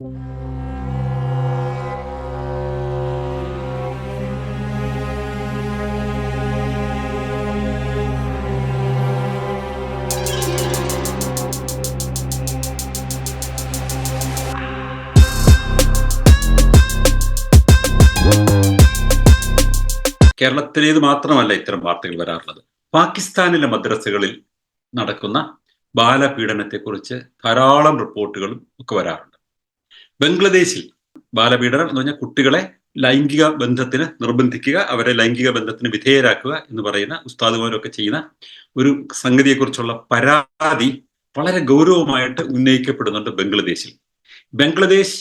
കേരളത്തിലേത് മാത്രമല്ല ഇത്തരം വാർത്തകൾ വരാറുള്ളത്. പാകിസ്ഥാനിലെ മദ്രസകളിൽ നടക്കുന്ന ബാലപീഡനത്തെക്കുറിച്ച് ധാരാളം റിപ്പോർട്ടുകളും ഒക്കെ വരാറുണ്ട്. ബംഗ്ലാദേശിൽ ബാലപീഡനം എന്ന് പറഞ്ഞാൽ കുട്ടികളെ ലൈംഗിക ബന്ധത്തിന് നിർബന്ധിക്കുക അവരെ ലൈംഗിക ബന്ധത്തിന് വിധേയരാക്കുക എന്ന് പറയുന്ന ഉസ്താദുമാരൊക്കെ ചെയ്യുന്ന ഒരു സംഗതിയെക്കുറിച്ചുള്ള പരാതി വളരെ ഗൗരവമായിട്ട് ഉന്നയിക്കപ്പെടുന്നുണ്ട് ബംഗ്ലാദേശിൽ. ബംഗ്ലാദേശ്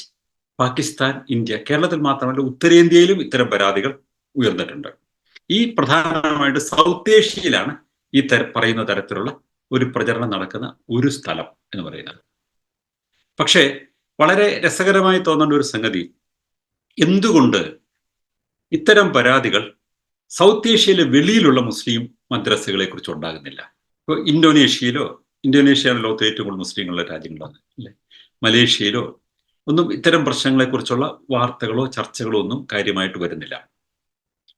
പാകിസ്ഥാൻ ഇന്ത്യ കേരളത്തിൽ മാത്രമല്ല ഉത്തരേന്ത്യയിലും ഇത്തരം പരാതികൾ ഉയർന്നിട്ടുണ്ട്. ഈ പ്രധാനമായിട്ട് സൗത്ത് ഏഷ്യയിലാണ് ഈ തര പറയുന്ന തരത്തിലുള്ള ഒരു പ്രചരണം നടക്കുന്ന ഒരു സ്ഥലം എന്ന് പറയുന്നത്. പക്ഷേ വളരെ രസകരമായി തോന്നുന്ന ഒരു സംഗതി. എന്തുകൊണ്ട് ഇത്തരം പരാതികൾ സൗത്ത് ഏഷ്യയിലെ വെളിയിലുള്ള മുസ്ലിം മദ്രസകളെ കുറിച്ച് ഉണ്ടാകുന്നില്ല? ഇപ്പോൾ ഇന്തോനേഷ്യയിലോ ഇന്തോനേഷ്യയാണ് ലോകത്തെ ഏറ്റവും കൂടുതൽ മുസ്ലിങ്ങളുള്ള രാജ്യങ്ങളാണ് അല്ലെ? മലേഷ്യയിലോ ഒന്നും ഇത്തരം പ്രശ്നങ്ങളെക്കുറിച്ചുള്ള വാർത്തകളോ ചർച്ചകളോ ഒന്നും കാര്യമായിട്ട് വരുന്നില്ല.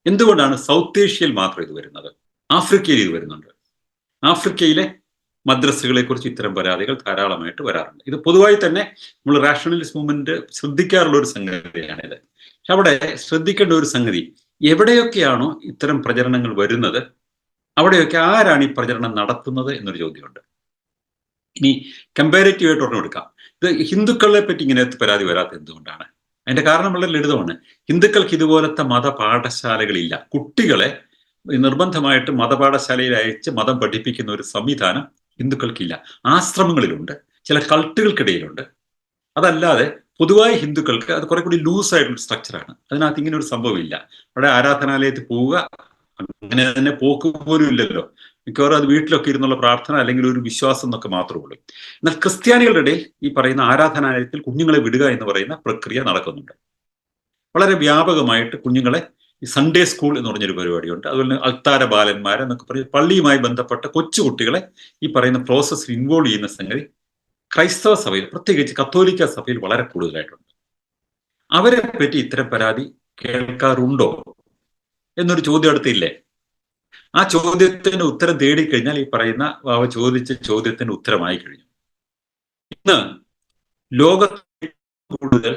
എന്തുകൊണ്ടാണ് സൗത്ത് ഏഷ്യയിൽ മാത്രം ഇത് വരുന്നത്? ആഫ്രിക്കയിൽ ഇത് വരുന്നുണ്ട്. ആഫ്രിക്കയിലെ മദ്രസകളെ കുറിച്ച് ഇത്തരം പരാതികൾ ധാരാളമായിട്ട് വരാറുണ്ട്. ഇത് പൊതുവായി തന്നെ നമ്മൾ റാഷണലിസ്റ്റ് മൂവ്മെന്റ് ശ്രദ്ധിക്കാറുള്ള ഒരു സംഗതിയാണിത്. അവിടെ ശ്രദ്ധിക്കേണ്ട ഒരു സംഗതി എവിടെയൊക്കെയാണോ ഇത്തരം പ്രചരണങ്ങൾ വരുന്നത് അവിടെയൊക്കെ ആരാണ് ഈ പ്രചരണം നടത്തുന്നത് എന്നൊരു ചോദ്യമുണ്ട്. ഇനി കമ്പാരറ്റീവ് ആയിട്ട് ഒരെണ്ണം എടുക്കാം. ഇത് ഹിന്ദുക്കളെ പറ്റി ഇങ്ങനെ പരാതി വരാത്ത എന്തുകൊണ്ടാണ്? അതിന്റെ കാരണം വളരെ ലളിതമാണ്. ഹിന്ദുക്കൾക്ക് ഇതുപോലത്തെ മതപാഠശാലകളില്ല. കുട്ടികളെ നിർബന്ധമായിട്ട് മതപാഠശാലയിൽ അയച്ച് മതം പഠിപ്പിക്കുന്ന ഒരു സംവിധാനം ഹിന്ദുക്കൾക്കില്ല. ആശ്രമങ്ങളിലുണ്ട് ചില കൾട്ടുകൾക്കിടയിലുണ്ട്. അതല്ലാതെ പൊതുവായ ഹിന്ദുക്കൾക്ക് അത് കുറെ കൂടി ലൂസ് ആയിട്ടുള്ള സ്ട്രക്ചറാണ് അതിനകത്ത് ഇങ്ങനെ ഒരു സംഭവമില്ല. അവിടെ ആരാധനാലയത്തിൽ പോവുക അങ്ങനെ തന്നെ പോക്ക് പോലും ഇല്ലല്ലോ. മിക്കവാറും അത് വീട്ടിലൊക്കെ ഇരുന്നുള്ള പ്രാർത്ഥന അല്ലെങ്കിൽ ഒരു വിശ്വാസം എന്നൊക്കെ മാത്രമേ ഉള്ളൂ. എന്നാൽ ക്രിസ്ത്യാനികളുടെ ഇടയിൽ ഈ പറയുന്ന ആരാധനാലയത്തിൽ കുഞ്ഞുങ്ങളെ വിടുക എന്ന് പറയുന്ന പ്രക്രിയ നടക്കുന്നുണ്ട്. വളരെ വ്യാപകമായിട്ട് കുഞ്ഞുങ്ങളെ ഈ സൺഡേ സ്കൂൾ എന്ന് പറഞ്ഞൊരു പരിപാടിയുണ്ട്. അതുപോലെ അൽത്താര ബാലന്മാർ എന്നൊക്കെ പറയും. പള്ളിയുമായി ബന്ധപ്പെട്ട കൊച്ചുകുട്ടികളെ ഈ പറയുന്ന പ്രോസസ്സിൽ ഇൻവോൾവ് ചെയ്യുന്ന സംഗതി ക്രൈസ്തവ സഭയിൽ പ്രത്യേകിച്ച് കത്തോലിക്ക സഭയിൽ വളരെ കൂടുതലായിട്ടുണ്ട്. അവരെ പറ്റി ഇത്തരം പരാതി കേൾക്കാറുണ്ടോ എന്നൊരു ചോദ്യം അടുത്തില്ലേ? ആ ചോദ്യത്തിന് ഉത്തരം തേടിക്കഴിഞ്ഞാൽ ഈ പറയുന്ന വാവ ചോദിച്ച ചോദ്യത്തിന് ഉത്തരമായി കഴിഞ്ഞു ഇന്ന് ലോകത്തിൽ കൂടുതൽ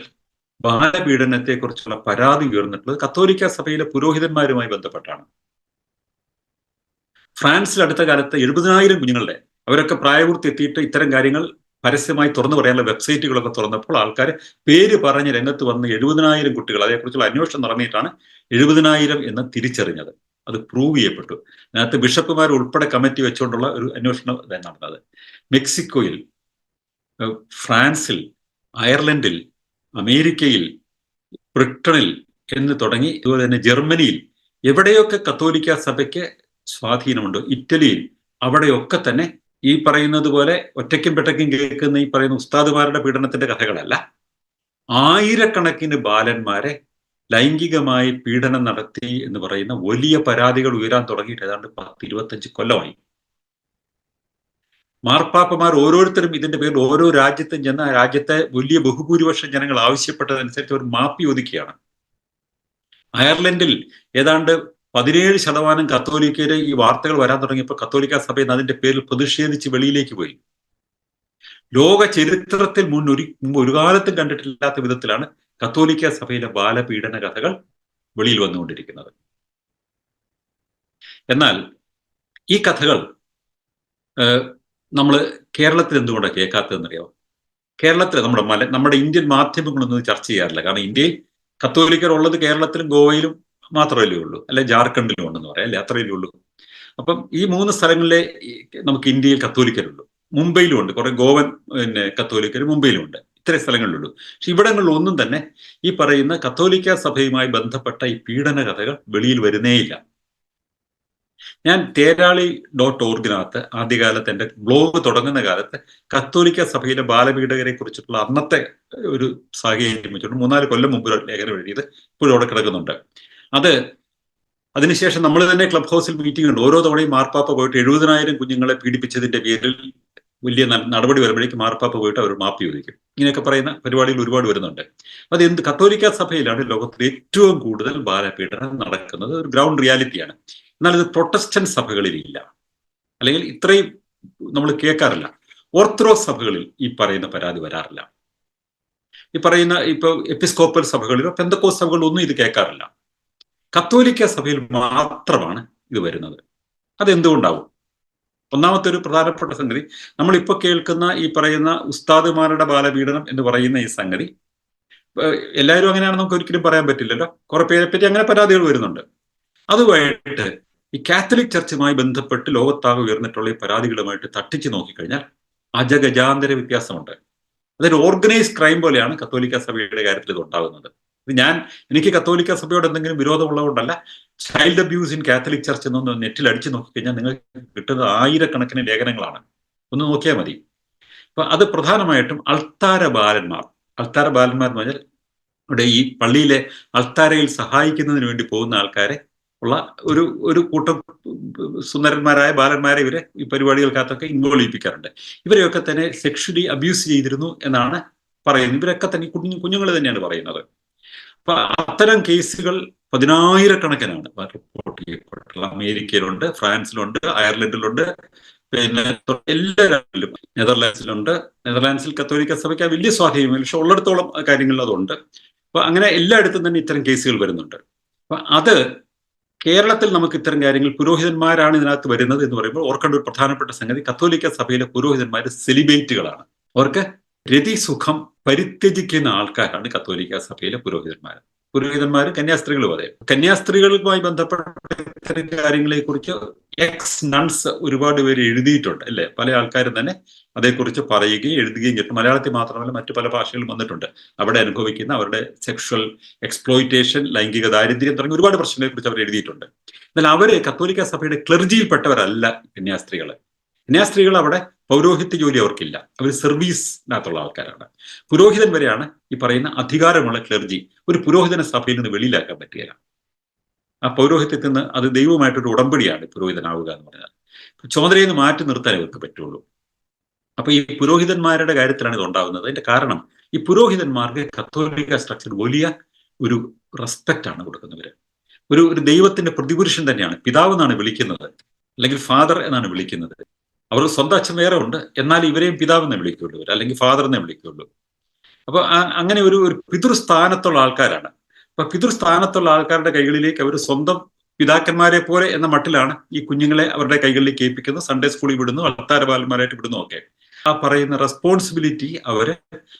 ബാലപീഡനത്തെ കുറിച്ചുള്ള പരാതി ഉയർന്നിട്ടുള്ളത് കത്തോലിക്ക സഭയിലെ പുരോഹിതന്മാരുമായി ബന്ധപ്പെട്ടാണ്. ഫ്രാൻസിൽ അടുത്ത കാലത്ത് എഴുപതിനായിരം കുഞ്ഞുങ്ങളുടെ അവരൊക്കെ പ്രായപൂർത്തി എത്തിയിട്ട് ഇത്തരം കാര്യങ്ങൾ പരസ്യമായി തുറന്നു പറയാനുള്ള വെബ്സൈറ്റുകളൊക്കെ തുറന്നപ്പോൾ ആൾക്കാർ പേര് പറഞ്ഞ് രംഗത്ത് വന്ന് എഴുപതിനായിരം കുട്ടികൾ അതേക്കുറിച്ചുള്ള അന്വേഷണം നടന്നിട്ടാണ് എഴുപതിനായിരം എന്ന് തിരിച്ചറിഞ്ഞത്. അത് പ്രൂവ് ചെയ്യപ്പെട്ടു. അതിനകത്ത് ബിഷപ്പുമാർ ഉൾപ്പെടെ കമ്മിറ്റി വെച്ചുകൊണ്ടുള്ള ഒരു അന്വേഷണം നടന്നത്. മെക്സിക്കോയിൽ ഫ്രാൻസിൽ അയർലൻഡിൽ അമേരിക്കയിൽ ബ്രിട്ടണിൽ എന്ന് തുടങ്ങി അതുപോലെ തന്നെ ജർമ്മനിയിൽ എവിടെയൊക്കെ കത്തോലിക്ക സഭയ്ക്ക് സ്വാധീനമുണ്ടോ ഇറ്റലിയിൽ അവിടെയൊക്കെ തന്നെ ഈ പറയുന്നത് പോലെ ഒറ്റയ്ക്കും പെട്ടയ്ക്കും കേൾക്കുന്ന ഈ പറയുന്ന ഉസ്താദുമാരുടെ പീഡനത്തിന്റെ കഥകളല്ല. ആയിരക്കണക്കിന് ബാലന്മാരെ ലൈംഗികമായി പീഡനം നടത്തി എന്ന് പറയുന്ന വലിയ പരാതികൾ ഉയരാൻ തുടങ്ങിയിട്ട് ഏതാണ്ട് പത്ത് ഇരുപത്തഞ്ച് കൊല്ലമായി. മാർപ്പാപ്പമാർ ഓരോരുത്തരും ഇതിന്റെ പേരിൽ ഓരോ രാജ്യത്തും ചെന്ന് ആ രാജ്യത്തെ വലിയ ബഹുഭൂരിപക്ഷം ജനങ്ങൾ ആവശ്യപ്പെട്ടതനുസരിച്ച് അവർ മാപ്പി ഒതുക്കിയാണ് അയർലൻഡിൽ ഏതാണ്ട് പതിനേഴ് ശതമാനം കത്തോലിക്കര് ഈ വാർത്തകൾ വരാൻ തുടങ്ങിയപ്പോൾ കത്തോലിക്ക സഭയിൽ അതിന്റെ പേരിൽ പ്രതിഷേധിച്ച് വെളിയിലേക്ക് പോയി. ലോക ചരിത്രത്തിൽ മുൻ ഒരു മുമ്പ് ഒരു കാലത്തും കണ്ടിട്ടില്ലാത്ത വിധത്തിലാണ് കത്തോലിക്ക സഭയിലെ ബാലപീഡന കഥകൾ വെളിയിൽ വന്നുകൊണ്ടിരിക്കുന്നത്. എന്നാൽ ഈ കഥകൾ നമ്മൾ കേരളത്തിൽ എന്തുകൊണ്ടാണ് കേൾക്കാത്തതെന്നറിയാമോ കേരളത്തിൽ നമ്മുടെ മല നമ്മുടെ ഇന്ത്യൻ മാധ്യമങ്ങളൊന്നും ചർച്ച ചെയ്യാറില്ല. കാരണം ഇന്ത്യയിൽ കത്തോലിക്കർ ഉള്ളത് കേരളത്തിലും ഗോവയിലും മാത്രമല്ലേ ഉള്ളൂ. അല്ലെ ജാർഖണ്ഡിലും ഉണ്ടെന്ന് പറയാം. അല്ലെ അത്രയല്ലേ ഉള്ളൂ. അപ്പം ഈ മൂന്ന് സ്ഥലങ്ങളിലെ നമുക്ക് ഇന്ത്യയിൽ കത്തോലിക്കരുള്ളൂ മുംബൈയിലും ഉണ്ട്. കുറെ ഗോവൻ പിന്നെ കത്തോലിക്കർ മുംബൈയിലും ഉണ്ട്. ഇത്രയും സ്ഥലങ്ങളിലുള്ളൂ. പക്ഷെ ഇവിടങ്ങളിൽ ഒന്നും തന്നെ ഈ പറയുന്ന കത്തോലിക്ക സഭയുമായി ബന്ധപ്പെട്ട ഈ പീഡന കഥകൾ വെളിയിൽ വരുന്നേയില്ല. ഞാൻ തേരാളി ഡോട്ട് ഓർഗിനകത്ത് ആദ്യകാലത്ത് എന്റെ ബ്ലോഗ് തുടങ്ങുന്ന കാലത്ത് കത്തോലിക്ക സഭയിലെ ബാലപീഡകരെ കുറിച്ചിട്ടുള്ള അന്നത്തെ ഒരു സാഹചര്യം വെച്ചിട്ടുണ്ട് മൂന്നാൽ കൊല്ലം മുമ്പ് ലേഖനം എഴുതിയത് ഇപ്പോഴും അവിടെ കിടക്കുന്നുണ്ട്. അത് അതിനുശേഷം നമ്മൾ തന്നെ ക്ലബ് ഹൗസിൽ മീറ്റിംഗ് ഉണ്ട്. ഓരോ തവണയും മാർപ്പാപ്പ പോയിട്ട് എഴുപതിനായിരം കുഞ്ഞുങ്ങളെ പീഡിപ്പിച്ചതിന്റെ പേരിൽ വലിയ നടപടി വരുമ്പോഴേക്ക് മാർപ്പാപ്പ പോയിട്ട് അവർ മാപ്പ് ചോദിക്കും. ഇങ്ങനെയൊക്കെ പറയുന്ന പരിപാടികൾ ഒരുപാട് വരുന്നുണ്ട്. അത് എന്ത് കത്തോലിക്ക സഭയിലാണ് ലോകത്തിൽ ഏറ്റവും കൂടുതൽ ബാലപീഡനം നടക്കുന്നത്. ഒരു ഗ്രൗണ്ട് റിയാലിറ്റിയാണ് എന്നാൽ ഇത് പ്രൊട്ടസ്റ്റന്റ് സഭകളിലില്ല. അല്ലെങ്കിൽ ഇത്രയും നമ്മൾ കേൾക്കാറില്ല. ഓർത്തഡോക്സ് സഭകളിൽ ഈ പറയുന്ന പരാതി വരാറില്ല. ഈ പറയുന്ന ഇപ്പൊ എപ്പിസ്കോപ്പൽ സഭകളിലോ പെന്തക്കോസ് സഭകളിലോ ഒന്നും ഇത് കേൾക്കാറില്ല. കത്തോലിക്ക സഭയിൽ മാത്രമാണ് ഇത് വരുന്നത്. അതെന്തുകൊണ്ടാവും? ഒന്നാമത്തെ ഒരു പ്രധാനപ്പെട്ട സംഗതി നമ്മളിപ്പോ കേൾക്കുന്ന ഈ പറയുന്ന ഉസ്താദുമാരുടെ ബാലപീഡനം എന്ന് പറയുന്ന ഈ സംഗതി എല്ലാവരും അങ്ങനെയാണ് നമുക്ക് ഒരിക്കലും പറയാൻ പറ്റില്ലല്ലോ. കുറെ പേരെ പറ്റി അങ്ങനെ പരാതികൾ വരുന്നുണ്ട്. അതുമായിട്ട് ഈ കാത്തലിക് ചർച്ചുമായി ബന്ധപ്പെട്ട് ലോകത്താകെ ഉയർന്നിട്ടുള്ള ഈ പരാതികളുമായിട്ട് തട്ടിച്ചു നോക്കിക്കഴിഞ്ഞാൽ അജഗജാന്തര വ്യത്യാസമുണ്ട്. അതൊരു ഓർഗനൈസ് ക്രൈം പോലെയാണ് കത്തോലിക്ക സഭയുടെ കാര്യത്തിൽ ഇത് ഉണ്ടാകുന്നത്. ഇത് ഞാൻ എനിക്ക് കത്തോലിക്ക സഭയോട് എന്തെങ്കിലും വിരോധമുള്ളതുകൊണ്ടല്ല child abuse in Catholic church എന്നൊന്ന് നെറ്റിൽ അടിച്ചു നോക്കിക്കഴിഞ്ഞാൽ നിങ്ങൾക്ക് കിട്ടുന്നത് ആയിരക്കണക്കിന് ലേഖനങ്ങളാണ്. ഒന്ന് നോക്കിയാൽ മതി. അപ്പൊ അത് പ്രധാനമായിട്ടും അൾത്താര ബാലന്മാർ. അൾത്താര ബാലന്മാർ എന്ന് പറഞ്ഞാൽ ഇവിടെ ഈ പള്ളിയിലെ അൾത്താരയിൽ സഹായിക്കുന്നതിന് വേണ്ടി പോകുന്ന ആൾക്കാരെ ഉള്ള ഒരു ഒരു കൂട്ടം സുന്ദരന്മാരായ ബാലന്മാരെ ഇവരെ ഈ പരിപാടികൾക്കകത്തൊക്കെ ഇൻവോൾവ് ചെയ്യിപ്പിക്കാറുണ്ട് ഇവരെയൊക്കെ തന്നെ സെക്ഷലി അബ്യൂസ് ചെയ്തിരുന്നു എന്നാണ് പറയുന്നത്. ഇവരൊക്കെ തന്നെ കുഞ്ഞു കുഞ്ഞുങ്ങൾ തന്നെയാണ് പറയുന്നത്. അപ്പൊ അത്തരം കേസുകൾ പതിനായിരക്കണക്കിനാണ്. റിപ്പോർട്ട് ചെയ്യപ്പെട്ടുള്ള അമേരിക്കയിലുണ്ട് ഫ്രാൻസിലുണ്ട് അയർലൻഡിലുണ്ട് പിന്നെ എല്ലാ രാജ്യങ്ങളിലും നെതർലാൻഡ്സിലുണ്ട്. നെതർലാൻഡ്സിൽ കത്തോലിക്ക സഭയ്ക്ക് വലിയ സ്വാധീനം പക്ഷെ ഉള്ളിടത്തോളം കാര്യങ്ങളിൽ അതുണ്ട് അപ്പൊ അങ്ങനെ എല്ലായിടത്തും തന്നെ ഇത്തരം കേസുകൾ വരുന്നുണ്ട്. അപ്പൊ അത് കേരളത്തിൽ നമുക്ക് ഇത്തരം കാര്യങ്ങൾ പുരോഹിതന്മാരാണ് ഇതിനകത്ത് വരുന്നത് എന്ന് പറയുമ്പോൾ ഓർക്കേണ്ട ഒരു പ്രധാനപ്പെട്ട സംഗതി കത്തോലിക്ക സഭയിലെ പുരോഹിതന്മാർ സെലിബേറ്റുകളാണ് അവർക്ക് രതിസുഖം പരിത്യജിക്കുന്ന ആൾക്കാരാണ് കത്തോലിക്ക സഭയിലെ പുരോഹിതന്മാർ പുരോഹിതന്മാർ കന്യാസ്ത്രീകൾ പറയും കന്യാസ്ത്രീകളുമായി ബന്ധപ്പെട്ട ഇത്തരം കാര്യങ്ങളെ കുറിച്ച് എക്സ് നൺസ് ഒരുപാട് പേര് എഴുതിയിട്ടുണ്ട് അല്ലെ? പല ആൾക്കാരും തന്നെ അതേക്കുറിച്ച് പറയുകയും എഴുതുകയും ചെയ്തു. മലയാളത്തിൽ മാത്രമല്ല മറ്റു പല ഭാഷകളിലും വന്നിട്ടുണ്ട്. അവിടെ അനുഭവിക്കുന്ന അവരുടെ സെക്ഷൽ എക്സ്പ്ലോയിറ്റേഷൻ ലൈംഗിക ദാരിദ്ര്യം തുടങ്ങിയ ഒരുപാട് പ്രശ്നങ്ങളെ കുറിച്ച് അവർ എഴുതിയിട്ടുണ്ട്. എന്നാൽ അവർ കത്തോലിക്ക സഭയുടെ ക്ലർജിയിൽപ്പെട്ടവരല്ല കന്യാസ്ത്രീകൾ കന്യാസ്ത്രീകൾ അവിടെ പൗരോഹിത്യ ജോലി അവർക്കില്ല. അവർ സർവീസിനകത്തുള്ള ആൾക്കാരാണ്. പുരോഹിതൻ വരെയാണ് ഈ പറയുന്ന അധികാരമുള്ള ക്ലർജി. ഒരു പുരോഹിതന സഭയിൽ നിന്ന് വെളിയിലാക്കാൻ പറ്റുകയില്ല. ആ പൗരോഹിത്യത്തിൽ നിന്ന് അത് ദൈവമായിട്ടൊരു ഉടമ്പടിയാണ് പുരോഹിതനാവുക എന്ന് പറഞ്ഞാൽ. ചുമതലയിൽ നിന്ന് മാറ്റി നിർത്താൻ ഇവർക്ക് പറ്റുള്ളൂ. അപ്പൊ ഈ പുരോഹിതന്മാരുടെ കാര്യത്തിലാണ് ഇത് ഉണ്ടാകുന്നത്. അതിന്റെ കാരണം ഈ പുരോഹിതന്മാർക്ക് കത്തോലിക്ക സ്ട്രക്ചർ വലിയ ഒരു റെസ്പെക്റ്റ് ആണ് കൊടുക്കുന്നവര്. ഒരു ഒരു ദൈവത്തിന്റെ പ്രതിപുരുഷൻ തന്നെയാണ്. പിതാവ് എന്നാണ് വിളിക്കുന്നത് അല്ലെങ്കിൽ ഫാദർ എന്നാണ് വിളിക്കുന്നത്. അവർ സ്വന്തം അച്ഛൻ വേറെ ഉണ്ട് എന്നാൽ ഇവരെയും പിതാവ് എന്നേ വിളിക്കുള്ളൂ. അല്ലെങ്കിൽ ഫാദർ എന്നേ വിളിക്കുള്ളൂ. അപ്പൊ അങ്ങനെ ഒരു ഒരു പിതൃസ്ഥാനത്തുള്ള ആൾക്കാരാണ്. അപ്പൊ പിതൃസ്ഥാനത്തുള്ള ആൾക്കാരുടെ കൈകളിലേക്ക് അവർ സ്വന്തം പിതാക്കന്മാരെ പോലെ എന്ന മട്ടിലാണ് ഈ കുഞ്ഞുങ്ങളെ അവരുടെ കൈകളിലേക്ക് ഏൽപ്പിക്കുന്നത്. സൺഡേ സ്കൂളിൽ വിടുന്നു അൾത്താര ബാലന്മാരായിട്ട് വിടുന്നു ഒക്കെ. ആ പറയുന്ന റെസ്പോൺസിബിലിറ്റി അവർ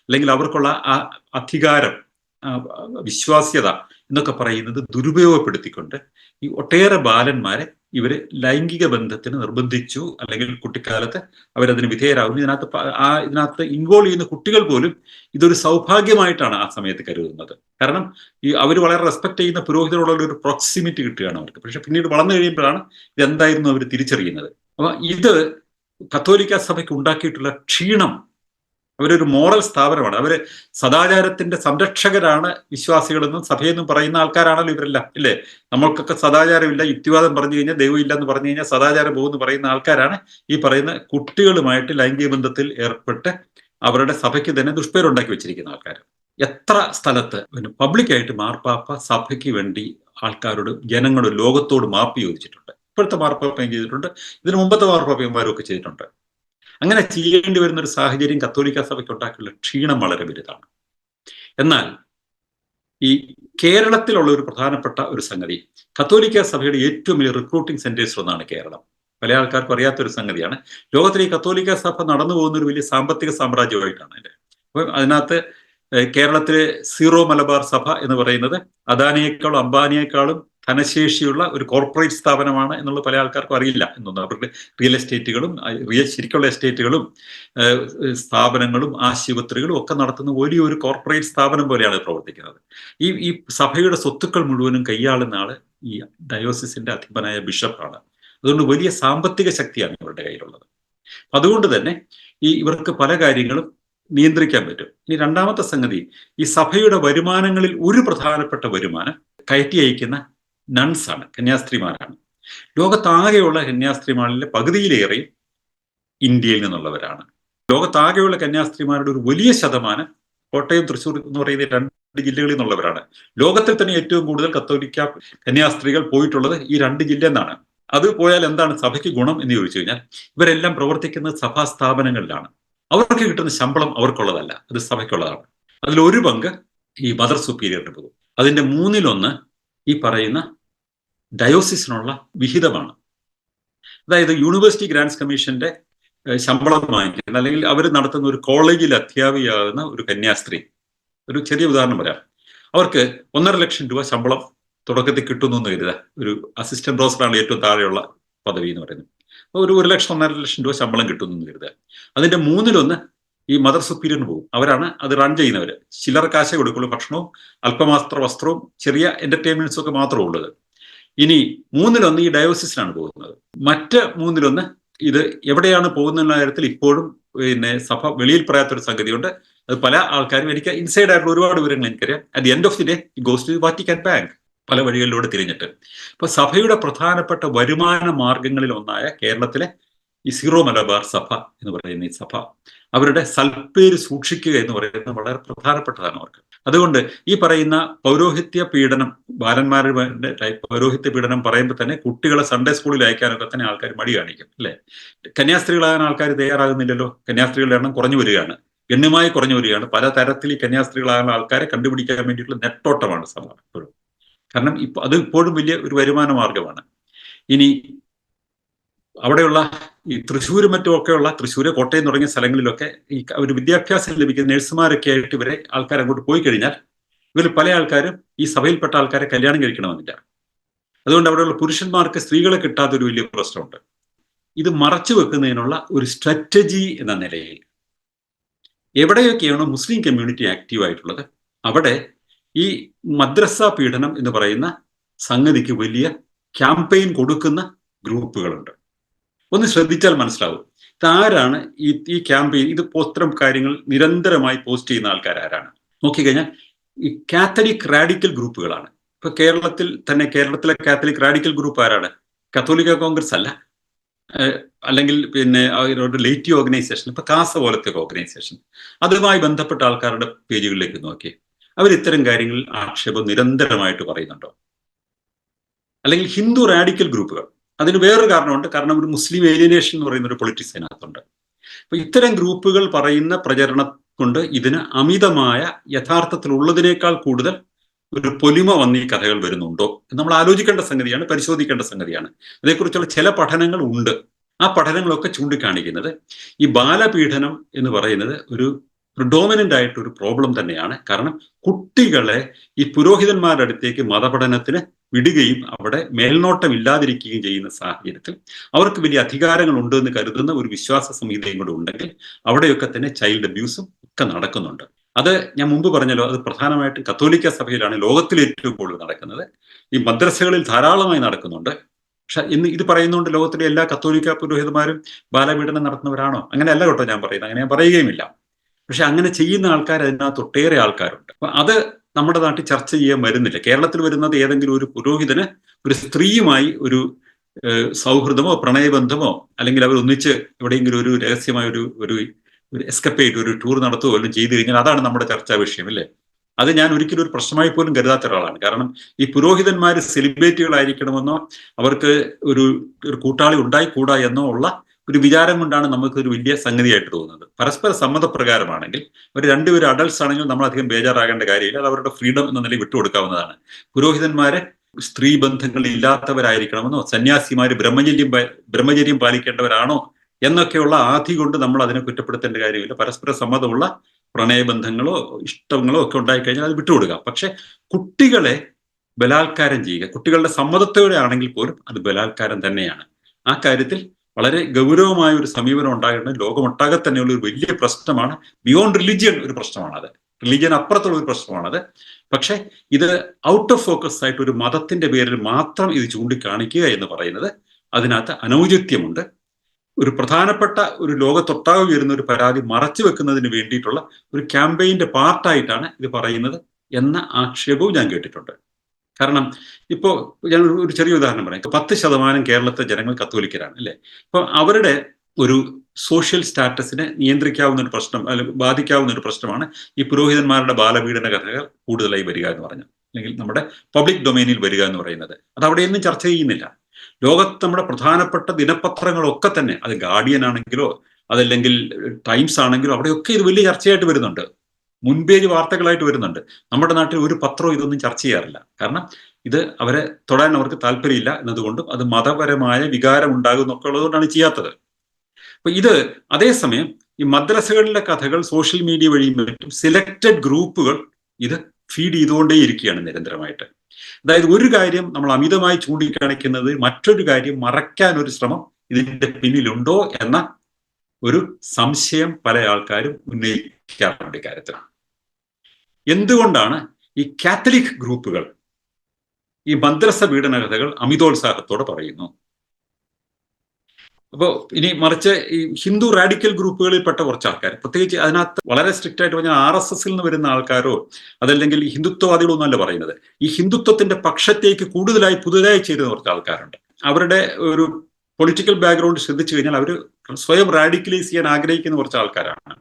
അല്ലെങ്കിൽ അവർക്കുള്ള ആ അധികാരം വിശ്വാസ്യത എന്നൊക്കെ പറയുന്നത് ദുരുപയോഗപ്പെടുത്തിക്കൊണ്ട് ഈ ഒട്ടേറെ ബാലന്മാരെ ഇവർ ലൈംഗിക ബന്ധത്തിന് നിർബന്ധിച്ചു അല്ലെങ്കിൽ കുട്ടിക്കാലത്ത് അവരതിന് വിധേയരാകുന്നു. ഇതിനകത്ത് ആ ഇതിനകത്ത് ഇൻവോൾവ് ചെയ്യുന്ന കുട്ടികൾ പോലും ഇതൊരു സൗഭാഗ്യമായിട്ടാണ് ആ സമയത്ത് കരുതുന്നത്. കാരണം ഈ അവർ വളരെ റെസ്പെക്ട് ചെയ്യുന്ന പുരോഹിതരോടുള്ള ഒരു പ്രോക്സിമിറ്റി കിട്ടുകയാണ് അവർക്ക്. പക്ഷെ പിന്നീട് വളർന്നു കഴിയുമ്പോഴാണ് ഇതെന്തായിരുന്നു അവർ തിരിച്ചറിയുന്നത്. അപ്പൊ ഇത് കത്തോലിക്ക സഭയ്ക്ക് ഉണ്ടാക്കിയിട്ടുള്ള ക്ഷീണം അവരൊരു മോറൽ സ്ഥാപനമാണ്. അവർ സദാചാരത്തിന്റെ സംരക്ഷകരാണ് വിശ്വാസികളെന്നും സഭയെന്നും പറയുന്ന ആൾക്കാരാണല്ലോ ഇവരെല്ലാം ഇല്ലേ? നമ്മൾക്കൊക്കെ സദാചാരമില്ല യുക്തിവാദം പറഞ്ഞു കഴിഞ്ഞാൽ ദൈവമില്ല എന്ന് പറഞ്ഞു കഴിഞ്ഞാൽ സദാചാരം പോകുമെന്ന് പറയുന്ന ആൾക്കാരാണ് ഈ പറയുന്ന കുട്ടികളുമായിട്ട് ലൈംഗിക ബന്ധത്തിൽ ഏർപ്പെട്ട് അവരുടെ സഭയ്ക്ക് തന്നെ ദുഷ്പേരുണ്ടാക്കി വെച്ചിരിക്കുന്ന ആൾക്കാർ എത്ര സ്ഥലത്ത് പിന്നെ പബ്ലിക്കായിട്ട് മാർപ്പാപ്പ സഭയ്ക്ക് വേണ്ടി ആൾക്കാരോട് ജനങ്ങളോട് ലോകത്തോട് മാപ്പ് ചോദിച്ചിട്ടുണ്ട്. ഇപ്പോഴത്തെ മാർപ്പാപ്പയും ചെയ്തിട്ടുണ്ട്? ഇതിനു മുമ്പത്തെ മാർപ്പാപ്പയന്മാരും ഒക്കെ ചെയ്തിട്ടുണ്ട്. അങ്ങനെ ചെയ്യേണ്ടി വരുന്ന ഒരു സാഹചര്യം കത്തോലിക്ക സഭയ്ക്ക് ഉണ്ടാക്കിയുള്ള ക്ഷീണം വളരെ വലുതാണ്. എന്നാൽ ഈ കേരളത്തിലുള്ള ഒരു പ്രധാനപ്പെട്ട ഒരു സംഗതി കത്തോലിക്ക സഭയുടെ ഏറ്റവും വലിയ റിക്രൂട്ടിംഗ് സെന്റേഴ്സ് ഒന്നാണ് കേരളം. പല ആൾക്കാർക്കും അറിയാത്തൊരു സംഗതിയാണ്. ലോകത്തിലെ ഈ കത്തോലിക്ക സഭ നടന്നു പോകുന്ന ഒരു വലിയ സാമ്പത്തിക സാമ്രാജ്യമായിട്ടാണ് അല്ലേ അപ്പം അതിനകത്ത് കേരളത്തിലെ സീറോ മലബാർ സഭ എന്ന് പറയുന്നത് അദാനിയേക്കാളും അംബാനിയേക്കാളും ധനശേഷിയുള്ള ഒരു കോർപ്പറേറ്റ് സ്ഥാപനമാണ് എന്നുള്ളത് പല ആൾക്കാർക്കും അറിയില്ല എന്നൊന്നും അവരുടെ റിയൽ എസ്റ്റേറ്റുകളും റിയൽ ശരിക്കുള്ള എസ്റ്റേറ്റുകളും സ്ഥാപനങ്ങളും ആശുപത്രികളും ഒക്കെ നടത്തുന്ന വലിയൊരു കോർപ്പറേറ്റ് സ്ഥാപനം പോലെയാണ് പ്രവർത്തിക്കുന്നത്. ഈ ഈ സഭയുടെ സ്വത്തുക്കൾ മുഴുവനും കൈയാളുന്ന ആൾ ഈ ഡയോസിസിന്റെ അധിപനായ ബിഷപ്പാണ്. അതുകൊണ്ട് വലിയ സാമ്പത്തിക ശക്തിയാണ് ഇവരുടെ കയ്യിലുള്ളത്. അതുകൊണ്ട് തന്നെ ഈ ഇവർക്ക് പല കാര്യങ്ങളും നിയന്ത്രിക്കാൻ പറ്റും. ഇനി രണ്ടാമത്തെ സംഗതി ഈ സഭയുടെ വരുമാനങ്ങളിൽ ഒരു പ്രധാനപ്പെട്ട വരുമാനം കയറ്റി അയക്കുന്ന നൺസ് ആണ് കന്യാസ്ത്രീമാരാണ്. ലോകത്താകെയുള്ള കന്യാസ്ത്രീമാരിലെ പകുതിയിലേറെ ഇന്ത്യയിൽ നിന്നുള്ളവരാണ്. ലോകത്താകെയുള്ള കന്യാസ്ത്രീമാരുടെ ഒരു വലിയ ശതമാനം കോട്ടയം തൃശ്ശൂർ എന്ന് പറയുന്ന രണ്ട് ജില്ലകളിൽ നിന്നുള്ളവരാണ്. ലോകത്തിൽ തന്നെ ഏറ്റവും കൂടുതൽ കത്തോലിക്ക കന്യാസ്ത്രീകൾ പോയിട്ടുള്ളത് ഈ രണ്ട് ജില്ല എന്നാണ്. അത് പോയാൽ എന്താണ് സഭയ്ക്ക് ഗുണം എന്ന് ചോദിച്ചു കഴിഞ്ഞാൽ ഇവരെല്ലാം പ്രവർത്തിക്കുന്നത് സഭാ സ്ഥാപനങ്ങളിലാണ് അവർക്ക് കിട്ടുന്ന ശമ്പളം അവർക്കുള്ളതല്ല അത് സഭയ്ക്കുള്ളതാണ്. അതിൽ ഒരു പങ്ക് ഈ മദർ സുപ്പീരിയറിന് പോകും. അതിന്റെ മൂന്നിലൊന്ന് ഈ പറയുന്ന ഡയോസിസിനുള്ള വിഹിതമാണ്. അതായത് യൂണിവേഴ്സിറ്റി ഗ്രാൻഡ്സ് കമ്മീഷന്റെ ശമ്പളം വാങ്ങിക്കുന്ന അല്ലെങ്കിൽ അവർ നടത്തുന്ന ഒരു കോളേജിൽ അധ്യാപികയാകുന്ന ഒരു കന്യാസ്ത്രീ. ഒരു ചെറിയ ഉദാഹരണം പറയാം. അവർക്ക് ഒന്നര ലക്ഷം രൂപ ശമ്പളം തുടക്കത്തിൽ കിട്ടുന്നു എന്ന് കരുതുക. ഒരു അസിസ്റ്റന്റ് പ്രൊഫസറാണ് ഏറ്റവും താഴെയുള്ള പദവി എന്ന് പറയുന്നത്. ഒരു ഒരു ലക്ഷം ഒന്നര ലക്ഷം രൂപ ശമ്പളം കിട്ടുന്നു എന്ന് കരുതുക. അതിന്റെ മൂന്നിലൊന്ന് ഈ മദർ സുപ്പീരിയറിന് പോകും. അവരാണ് അത് റൺ ചെയ്യുന്നവർ ചില്ലറ കാശേ കൊടുക്കുള്ളൂ ഭക്ഷണവും അല്പമാത്ര വസ്ത്രവും ചെറിയ എന്റർടൈൻമെന്റ്സും ഒക്കെ മാത്രമേ ഉള്ളത്. ഇനി മൂന്നിലൊന്ന് ഈ ഡയോസിസിലാണ് പോകുന്നത്. മറ്റ് മൂന്നിലൊന്ന് ഇത് എവിടെയാണ് പോകുന്ന കാര്യത്തിൽ ഇപ്പോഴും പിന്നെ സഭ വെളിയിൽ പറയാത്തൊരു സംഗതിയുണ്ട്. അത് പല ആൾക്കാരും എനിക്ക് ഇൻസൈഡ് ആയിട്ടുള്ള ഒരുപാട് വിവരങ്ങൾ എനിക്കറിയാം. At the end of the day goes to Vatican bank പല വഴികളിലൂടെ തിരിഞ്ഞിട്ട്. അപ്പൊ സഭയുടെ പ്രധാനപ്പെട്ട വരുമാന മാർഗങ്ങളിൽ ഒന്നായ കേരളത്തിലെ ഈ സീറോ മലബാർ സഭ എന്ന് പറയുന്ന ഈ സഭ. അവരുടെ സൽപ്പേര് സൂക്ഷിക്കുക എന്ന് പറയുന്നത് വളരെ പ്രധാനപ്പെട്ടതാണ് അവർക്ക്. അതുകൊണ്ട് ഈ പറയുന്ന പൗരോഹിത്യ പീഡനം ബാലന്മാരുടെ പൗരോഹിത്യ പീഡനം പറയുമ്പോൾ തന്നെ കുട്ടികളെ സൺഡേ സ്കൂളിൽ അയക്കാനൊക്കെ തന്നെ ആൾക്കാർ മടി കാണിക്കും അല്ലെ? കന്യാസ്ത്രീകളാകാൻ ആൾക്കാർ തയ്യാറാകുന്നില്ലല്ലോ? കന്യാസ്ത്രീകളുടെ എണ്ണം കുറഞ്ഞു വരികയാണ്. ഗണ്യമായി കുറഞ്ഞു വരികയാണ്. പല തരത്തിൽ ഈ കന്യാസ്ത്രീകളാകുന്ന ആൾക്കാരെ കണ്ടുപിടിക്കാൻ വേണ്ടിയിട്ടുള്ള നെട്ടോട്ടമാണ് സഭ ഇപ്പോഴും. കാരണം ഇപ്പൊ അത് ഇപ്പോഴും വലിയ ഒരു വരുമാന മാർഗമാണ് ഇനി അവിടെയുള്ള ഈ തൃശ്ശൂരും മറ്റും ഒക്കെയുള്ള തൃശ്ശൂര് കോട്ടയം തുടങ്ങിയ സ്ഥലങ്ങളിലൊക്കെ ഈ ഒരു വിദ്യാഭ്യാസം ലഭിക്കുന്ന നഴ്സുമാരൊക്കെ ആയിട്ട് ഇവരെ ആൾക്കാർ അങ്ങോട്ട് പോയി കഴിഞ്ഞാൽ ഇവർ പല ആൾക്കാരും ഈ സഭയിൽപ്പെട്ട ആൾക്കാരെ കല്യാണം കഴിക്കണമെന്നില്ല. അതുകൊണ്ട് അവിടെയുള്ള പുരുഷന്മാർക്ക് സ്ത്രീകളെ കിട്ടാത്ത ഒരു വലിയ പ്രശ്നമുണ്ട്. ഇത് മറച്ചു വെക്കുന്നതിനുള്ള ഒരു സ്ട്രാറ്റജി എന്ന നിലയിൽ എവിടെയൊക്കെയാണോ മുസ്ലിം കമ്മ്യൂണിറ്റി ആക്റ്റീവ് ആയിട്ടുള്ളത് അവിടെ ഈ മദ്രസ പീഡനം എന്ന് പറയുന്ന സംഗതിക്ക് വലിയ ക്യാമ്പയിൻ കൊടുക്കുന്ന ഗ്രൂപ്പുകളുണ്ട്. ഒന്ന് ശ്രദ്ധിച്ചാൽ മനസ്സിലാവും. ഇതാരാണ് ഈ ഈ ക്യാമ്പയിൻ ഇത് ഇത്തരം കാര്യങ്ങൾ നിരന്തരമായി പോസ്റ്റ് ചെയ്യുന്ന ആൾക്കാർ ആരാണ്? നോക്കിക്കഴിഞ്ഞാൽ ഈ കാത്തലിക് റാഡിക്കൽ ഗ്രൂപ്പുകളാണ്. ഇപ്പൊ കേരളത്തിൽ തന്നെ കേരളത്തിലെ കാത്തലിക് റാഡിക്കൽ ഗ്രൂപ്പ് ആരാണ്? കത്തോലിക്ക കോൺഗ്രസ് അല്ല. അല്ലെങ്കിൽ പിന്നെ അവരുടെ ലേറ്റി ഓർഗനൈസേഷൻ ഇപ്പൊ കാസ പോലത്തെ ഓർഗനൈസേഷൻ അതുമായി ബന്ധപ്പെട്ട ആൾക്കാരുടെ പേജുകളിലേക്ക് നോക്കി. അവർ ഇത്തരം കാര്യങ്ങളിൽ ആക്ഷേപം നിരന്തരമായിട്ട് പറയുന്നുണ്ടോ? അല്ലെങ്കിൽ ഹിന്ദു റാഡിക്കൽ ഗ്രൂപ്പുകൾ. അതിന് വേറൊരു കാരണമുണ്ട്. കാരണം ഒരു മുസ്ലിം ഏലിയനേഷൻ എന്ന് പറയുന്ന ഒരു പൊളിറ്റിക്സ് അതിനകത്തുണ്ട്. അപ്പൊ ഇത്തരം ഗ്രൂപ്പുകൾ പറയുന്ന പ്രചരണം കൊണ്ട് ഇതിന് അമിതമായ യഥാർത്ഥത്തിൽ ഉള്ളതിനേക്കാൾ കൂടുതൽ ഒരു പൊലിമ വന്ന് ഈ കഥകൾ വരുന്നുണ്ടോ? നമ്മൾ ആലോചിക്കേണ്ട സംഗതിയാണ് പരിശോധിക്കേണ്ട സംഗതിയാണ്. അതേക്കുറിച്ചുള്ള ചില പഠനങ്ങൾ ഉണ്ട്. ആ പഠനങ്ങളൊക്കെ ചൂണ്ടിക്കാണിക്കുന്നത് ഈ ബാലപീഡനം എന്ന് പറയുന്നത് ഒരു ഡോമിനന്റ് ആയിട്ട് ഒരു പ്രോബ്ലം തന്നെയാണ്. കാരണം കുട്ടികളെ ഈ പുരോഹിതന്മാരുടെ അടുത്തേക്ക് മതപഠനത്തിന് വിടുകയും അവിടെ മേൽനോട്ടം ഇല്ലാതിരിക്കുകയും ചെയ്യുന്ന സാഹചര്യത്തിൽ അവർക്ക് വലിയ അധികാരങ്ങൾ ഉണ്ട് എന്ന് കരുതുന്ന ഒരു വിശ്വാസ സംഹിതയും കൂടെ ഉണ്ടെങ്കിൽ അവിടെയൊക്കെ തന്നെ ചൈൽഡ് അബ്യൂസും ഒക്കെ നടക്കുന്നുണ്ട്. അത് ഞാൻ മുമ്പ് പറഞ്ഞല്ലോ അത് പ്രധാനമായിട്ടും കത്തോലിക്ക സഭയിലാണ് ലോകത്തിൽ ഏറ്റവും കൂടുതൽ നടക്കുന്നത്. ഈ മദ്രസകളിൽ ധാരാളമായി നടക്കുന്നുണ്ട്. പക്ഷെ ഇന്ന് ഇത് പറയുന്നുണ്ട് ലോകത്തിലെ എല്ലാ കത്തോലിക്ക പുരോഹിതന്മാരും ബാലപീഡനം നടത്തുന്നവരാണോ? അങ്ങനെയല്ല കേട്ടോ ഞാൻ പറയുന്നത് അങ്ങനെ ഞാൻ പറയുകയുമില്ല. പക്ഷെ അങ്ങനെ ചെയ്യുന്ന ആൾക്കാർ അതിനകത്ത് ഒട്ടേറെ ആൾക്കാരുണ്ട്. അപ്പൊ അത് നമ്മുടെ നാട്ടിൽ ചർച്ച ചെയ്യാൻ വരുന്നില്ല. കേരളത്തിൽ വരുന്നത് ഏതെങ്കിലും ഒരു പുരോഹിതന് ഒരു സ്ത്രീയുമായി ഒരു സൗഹൃദമോ പ്രണയബന്ധമോ അല്ലെങ്കിൽ അവർ ഒന്നിച്ച് എവിടെയെങ്കിലും ഒരു രഹസ്യമായ ഒരു ഒരു ഒരു എസ്കപ്പേറ്റ് ഒരു ടൂർ നടത്തുകയോ അല്ലെങ്കിൽ ചെയ്തു കഴിഞ്ഞാൽ അതാണ് നമ്മുടെ ചർച്ചാ വിഷയം അല്ലേ? അത് ഞാൻ ഒരിക്കലും ഒരു പ്രശ്നമായി പോലും കരുതാത്ത ഒരാളാണ്. കാരണം ഈ പുരോഹിതന്മാർ സെലിബ്രിറ്റികളായിരിക്കണമെന്നോ അവർക്ക് ഒരു ഒരു കൂട്ടാളി ഉണ്ടായിക്കൂടാ എന്നോ ഉള്ള ഒരു വിചാരം കൊണ്ടാണ് നമുക്ക് ഒരു വലിയ സംഗതിയായിട്ട് തോന്നുന്നത്. പരസ്പര സമ്മതപ്രകാരമാണെങ്കിൽ അവർ രണ്ടുപേരും അഡൾട്ട്സ് ആണെങ്കിൽ നമ്മൾ അധികം ബേജാറാകേണ്ട കാര്യമില്ല. അത് അവരുടെ ഫ്രീഡം എന്ന നിലയിൽ വിട്ടുകൊടുക്കാവുന്നതാണ് പുരോഹിതന്മാരെ സ്ത്രീ ബന്ധങ്ങൾ ഇല്ലാത്തവരായിരിക്കണമെന്നോ സന്യാസിമാര് ബ്രഹ്മചര്യം ബ്രഹ്മചര്യം പാലിക്കേണ്ടവരാണോ എന്നൊക്കെയുള്ള ആധി കൊണ്ട് നമ്മൾ അതിനെ കുറ്റപ്പെടുത്തേണ്ട കാര്യമില്ല. പരസ്പര സമ്മതമുള്ള പ്രണയബന്ധങ്ങളോ ഇഷ്ടങ്ങളോ ഒക്കെ ഉണ്ടായിക്കഴിഞ്ഞാൽ അത് വിട്ടുകൊടുക്കാം. പക്ഷെ കുട്ടികളെ ബലാത്കാരം ചെയ്യുക കുട്ടികളുടെ സമ്മതത്തോടെ ആണെങ്കിൽ പോലും അത് ബലാത്കാരം തന്നെയാണ്. ആ കാര്യത്തിൽ വളരെ ഗൗരവമായ ഒരു സമീപനം ഉണ്ടാകേണ്ടത് ലോകമൊട്ടാകെ തന്നെയുള്ള ഒരു വലിയ പ്രശ്നമാണ്. ബിയോണ്ട് റിലിജിയൻ ഒരു പ്രശ്നമാണത്. റിലിജിയൻ അപ്പുറത്തുള്ള ഒരു പ്രശ്നമാണത്. പക്ഷേ ഇത് ഔട്ട് ഓഫ് ഫോക്കസ് ആയിട്ട് ഒരു മതത്തിന്റെ പേരിൽ മാത്രം ഇത് ചൂണ്ടിക്കാണിക്കുക എന്ന് പറയുന്നത് അതിനകത്ത് അനൗചിത്യമുണ്ട്. ഒരു പ്രധാനപ്പെട്ട ഒരു ലോകത്തൊട്ടാകെ വരുന്ന ഒരു പരാതി മറച്ചു വെക്കുന്നതിന് വേണ്ടിയിട്ടുള്ള ഒരു ക്യാമ്പയിന്റെ പാർട്ടായിട്ടാണ് ഇത് പറയുന്നത് എന്ന ആക്ഷേപവും ഞാൻ കേട്ടിട്ടുണ്ട്. കാരണം ഇപ്പോൾ ഞാൻ ഒരു ചെറിയ ഉദാഹരണം പറയാം. പത്ത് ശതമാനം കേരളത്തെ ജനങ്ങൾ കത്തോലിക്കരാണ് അല്ലേ? അപ്പൊ അവരുടെ ഒരു സോഷ്യൽ സ്റ്റാറ്റസിനെ നിയന്ത്രിക്കാവുന്ന ഒരു പ്രശ്നം അല്ലെങ്കിൽ ബാധിക്കാവുന്ന ഒരു പ്രശ്നമാണ് ഈ പുരോഹിതന്മാരുടെ ബാലപീഡന കഥകൾ കൂടുതലായി വരിക എന്ന് പറഞ്ഞു അല്ലെങ്കിൽ നമ്മുടെ പബ്ലിക് ഡൊമൈനിൽ വരിക എന്ന് പറയുന്നത്. അത് അവിടെയൊന്നും ചർച്ച ചെയ്യുന്നില്ല. ലോകത്ത് നമ്മുടെ പ്രധാനപ്പെട്ട ദിനപത്രങ്ങളൊക്കെ തന്നെ അത് ഗാർഡിയൻ ആണെങ്കിലോ അതല്ലെങ്കിൽ ടൈംസ് ആണെങ്കിലോ അവിടെയൊക്കെ ഇത് വലിയ ചർച്ചയായിട്ട് വരുന്നുണ്ട്. മുൻപേജ് വാർത്തകളായിട്ട് വരുന്നുണ്ട്. നമ്മുടെ നാട്ടിൽ ഒരു പത്രവും ഇതൊന്നും ചർച്ച ചെയ്യാറില്ല. കാരണം ഇത് അവരെ തൊടാൻ അവർക്ക് താല്പര്യമില്ല എന്നതുകൊണ്ടും അത് മതപരമായ വികാരം ഉണ്ടാകും എന്നൊക്കെ ഉള്ളതുകൊണ്ടാണ് ചെയ്യാത്തത്. അപ്പൊ ഇത് അതേസമയം ഈ മദ്രസകളിലെ കഥകൾ സോഷ്യൽ മീഡിയ വഴിയും മറ്റും സെലക്റ്റഡ് ഗ്രൂപ്പുകൾ ഇത് ഫീഡ് ചെയ്തുകൊണ്ടേ ഇരിക്കുകയാണ് നിരന്തരമായിട്ട്. അതായത് ഒരു കാര്യം നമ്മൾ അമിതമായി ചൂണ്ടിക്കാണിക്കുന്നത് മറ്റൊരു കാര്യം മറയ്ക്കാൻ ഒരു ശ്രമം ഇതിന്റെ പിന്നിലുണ്ടോ എന്ന ഒരു സംശയം പല ആൾക്കാരും ഉന്നയിക്കാറുണ്ട് ഇക്കാര്യത്തിൽ. എന്തുകൊണ്ടാണ് ഈ കാത്തലിക് ഗ്രൂപ്പുകൾ ഈ മദ്രസ പീഡന കഥകൾ അമിതോത്സാഹത്തോടെ പറയുന്നു? അപ്പോൾ ഇനി മറിച്ച് ഈ ഹിന്ദു റാഡിക്കൽ ഗ്രൂപ്പുകളിൽപ്പെട്ട കുറച്ച് ആൾക്കാർ പ്രത്യേകിച്ച് അതിനകത്ത് വളരെ സ്ട്രിക്റ്റ് ആയിട്ട് പറഞ്ഞാൽ ആർ എസ് എസിൽ നിന്ന് വരുന്ന ആൾക്കാരോ അതല്ലെങ്കിൽ ഹിന്ദുത്വവാദികളോ ഒന്നല്ല പറയുന്നത്. ഈ ഹിന്ദുത്വത്തിന്റെ പക്ഷത്തേക്ക് കൂടുതലായി പുതുതായി ചേരുന്ന കുറച്ച് ആൾക്കാരുണ്ട് അവരുടെ ഒരു പൊളിറ്റിക്കൽ ബാക്ക്ഗ്രൗണ്ട് ശ്രദ്ധിച്ചു കഴിഞ്ഞാൽ അവർ സ്വയം റാഡിക്കലൈസ് ചെയ്യാൻ ആഗ്രഹിക്കുന്ന കുറച്ച് ആൾക്കാരാണ്